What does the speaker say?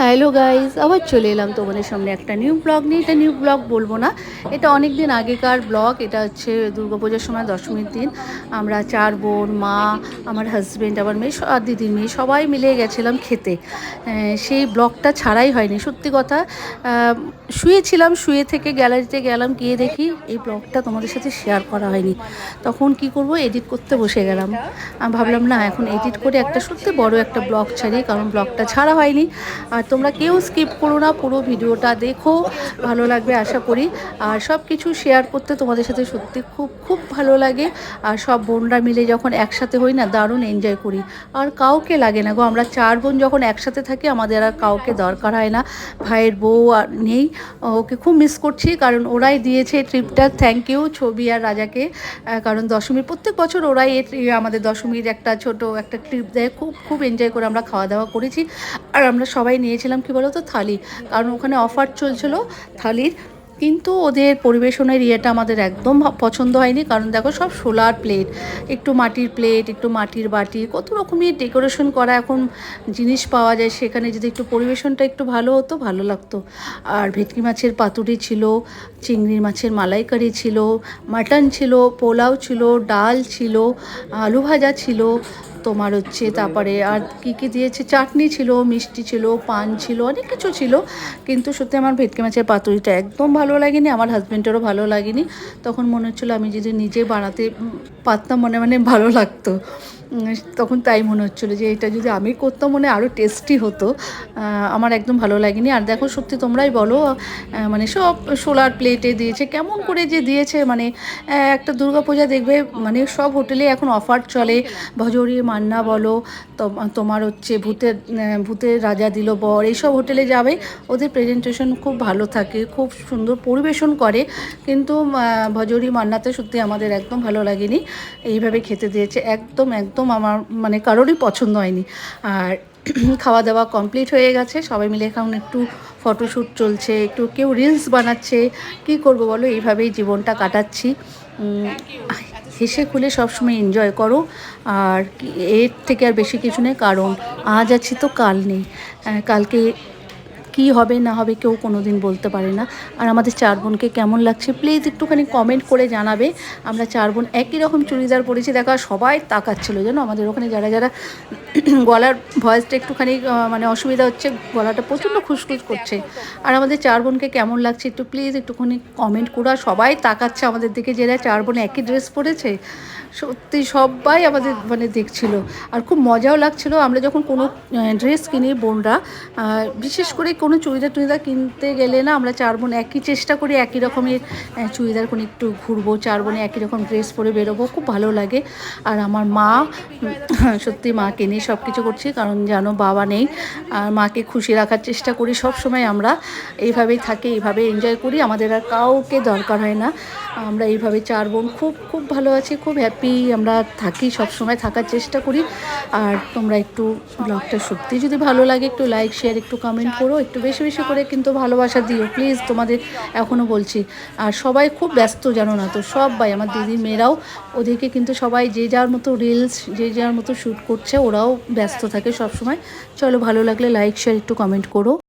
Hello guys আবার চলে এলাম তোমাদের সামনে একটা নিউ ব্লগ নিয়ে। এটা নিউ ব্লগ বলব না। এটা অনেক দিন আগেকার ব্লগ এটা হচ্ছে দুর্গাপূজার সময় দশমীর দিন। আমরা চার বোন, মা, আমার হাজব্যান্ড আমার মেয়ে আর দিদির মেয়ে, সবাই মিলে গেছিলাম খেতে। সেই ব্লগটা ছাড়াই হয়নি। সত্যি কথা শুয়েছিলাম, শুয়ে থেকে গ্যালারিতে গেলাম, গিয়ে দেখি এই ব্লগটা তোমাদের সাথে শেয়ার করা হয়নি। তখন কি করব? এডিট করতে বসে গেলাম। আমি ভাবলাম, না, এখন এডিট করে একটা সত্যি বড় একটা ব্লগ ছাড়ি, কারণ ব্লগটা ছাড়া হয়নি। আর তোমরা কেউ স্কিপ করো না, পুরো ভিডিওটা দেখো, ভালো লাগবে আশা করি। আর সব কিছু শেয়ার করতে তোমাদের সাথে সত্যি খুব খুব ভালো লাগে। আর সব বোনরা মিলে যখন একসাথে হই না, দারুণ এনজয় করি। আর কাউকে লাগে না গো, আমরা চার বোন যখন একসাথে থাকি, আমাদের আর কাউকে দরকার হয় না। ভাইয়ের বউ আর নেই, ওকে খুব মিস করছি, কারণ ওরাই দিয়েছে ট্রিপটা থ্যাংক ইউ ছবি আর রাজাকে। কারণ দশমীর, প্রত্যেক বছর ওরাই আমাদের দশমীর একটা ছোট একটা ট্রিপ দেয়, খুব খুব এনজয় করে আমরা খাওয়া দাওয়া করেছি। আর আমরা সবাই নিয়েছিলাম, কি বলো তো থালি। কারণ ওখানে অফার চলছিল থালির, কিন্তু ওদের পরিবেশনের ইয়েটা আমাদের একদম পছন্দ হয়নি। কারণ দেখো, সব সোলার প্লেট, একটু মাটির প্লেট, একটু মাটির বাটি, কত রকমের ডেকোরেশন করা এখন জিনিস পাওয়া যায়। সেখানে যদি একটু পরিবেশনটা একটু ভালো হতো, ভালো লাগতো। আর ভেটকি মাছের পাতুরি ছিল, চিংড়ি মাছের মালাইকারি ছিল, মাটন ছিল, পোলাও ছিল, ডাল ছিল, আলু ভাজা ছিল তোমার হচ্ছে, তারপরে আর কি কি দিয়েছে? চাটনি ছিল, মিষ্টি ছিল, পান ছিল, অনেক কিছু ছিল। কিন্তু সত্যি আমার ভেটকি মাছের পাতুরিটা একদম ভালো লাগেনি, আমার হাজব্যান্ডেরও ভালো লাগেনি। তখন মনে হচ্ছিল আমি যদি নিজে বানাতে পারতাম মনে মানে ভালো লাগতো। তখন তাই মনে হচ্ছিল যে এটা যদি আমি করতাম মনে আরও টেস্টি হতো। আমার একদম ভালো লাগেনি। আর দেখো, সত্যি তোমরাই বলো মানে সব সোলার প্লেটে দিয়েছে, কেমন করে যে দিয়েছে মানে একটা দুর্গাপূজা দেখবে মানে সব হোটেলে এখন অফার চলে। ভজরি মান্না বলো তোমার হচ্ছে ভূতের ভূতের রাজা দিল বর, এইসব হোটেলে যাবে, ওদের প্রেজেন্টেশন খুব ভালো থাকে, খুব সুন্দর পরিবেশন করে, কিন্তু ভজরি মান্নাতে সত্যি আমাদের একদম ভালো লাগেনি, এইভাবে খেতে দিয়েছে, একদম একদম আমার মানে কারোরই পছন্দ হয়নি, আর খাওয়া দাওয়া কমপ্লিট হয়ে গেছে, সবাই মিলে এখন একটু ফটোশ্যুট চলছে, একটু কেউ রিলস বানাচ্ছে, কি করব বলো, এইভাবেই জীবনটা কাটাচ্ছি হেসে খুলে সবসময় এনজয় করো। আর এর থেকে আর বেশি কিছু নেই, কারণ আজ আছি তো কাল নেই কালকে কি হবে, না হবে কেউ কোনো দিন বলতে পারে না। আর আমাদের চার বোনকে কেমন লাগছে প্লিজ একটুখানি কমেন্ট করে জানাবে। আমরা চার বোন একই রকম চুড়িদার পরেছি, দেখা সবাই তাকাচ্ছিল, জানো? আমাদের ওখানে যারা যারা গলার ভয়েসটা একটুখানি মানে অসুবিধা হচ্ছে, গলাটা প্রচণ্ড খুসখুস করছে। আর আমাদের চার বোনকে কেমন লাগছে একটু প্লিজ একটুখানি কমেন্ট করো। সবাই তাকাচ্ছে আমাদের দিকে যারা চার বোন একই ড্রেস পরেছে, সত্যি সবাই আমাদের মানে দেখছিল। আর খুব মজাও লাগছিল, আমরা যখন কোনো ড্রেস কিনি বোনরা বিশেষ করে কোনো চুড়িদার টুড়িদার কিনতে গেলে না আমরা চার বোন একই চেষ্টা করি, একই রকমের চুড়িদার কোনো একটু ঘুরবো, চার বোনে একই রকম ড্রেস পরে বেরোবো, খুব ভালো লাগে। আর আমার মা, সত্যি মাকে নিয়ে সব কিছু করছি, কারণ জানো বাবা নেই। আর মাকে খুশি রাখার চেষ্টা করি সব সময় আমরা এইভাবেই থাকি এইভাবে এনজয় করি, আমাদের আর কাউকে দরকার হয় না। আমরা এইভাবে চার বোন খুব খুব ভালো আছি, খুব হ্যাপি আমরা থাকি সব সময় থাকার চেষ্টা করি। আর তোমরা একটু ব্লগটা সত্যি যদি ভালো লাগে, একটু লাইক শেয়ার একটু কমেন্ট করো একটু বেশি বেশি করে কিন্তু ভালোবাসা দিও। প্লিজ তোমাদের এখনও বলছি। আর সবাই খুব ব্যস্ত জানো না তো, সবাই, আমার দিদি মেয়েরাও, ওদেরকে কিন্তু সবাই যে যার মতো রিলস যে যার মতো শ্যুট করছে, ওরাও ব্যস্ত থাকে সবসময়। চলো ভালো লাগলে লাইক শেয়ার একটু কমেন্ট করো।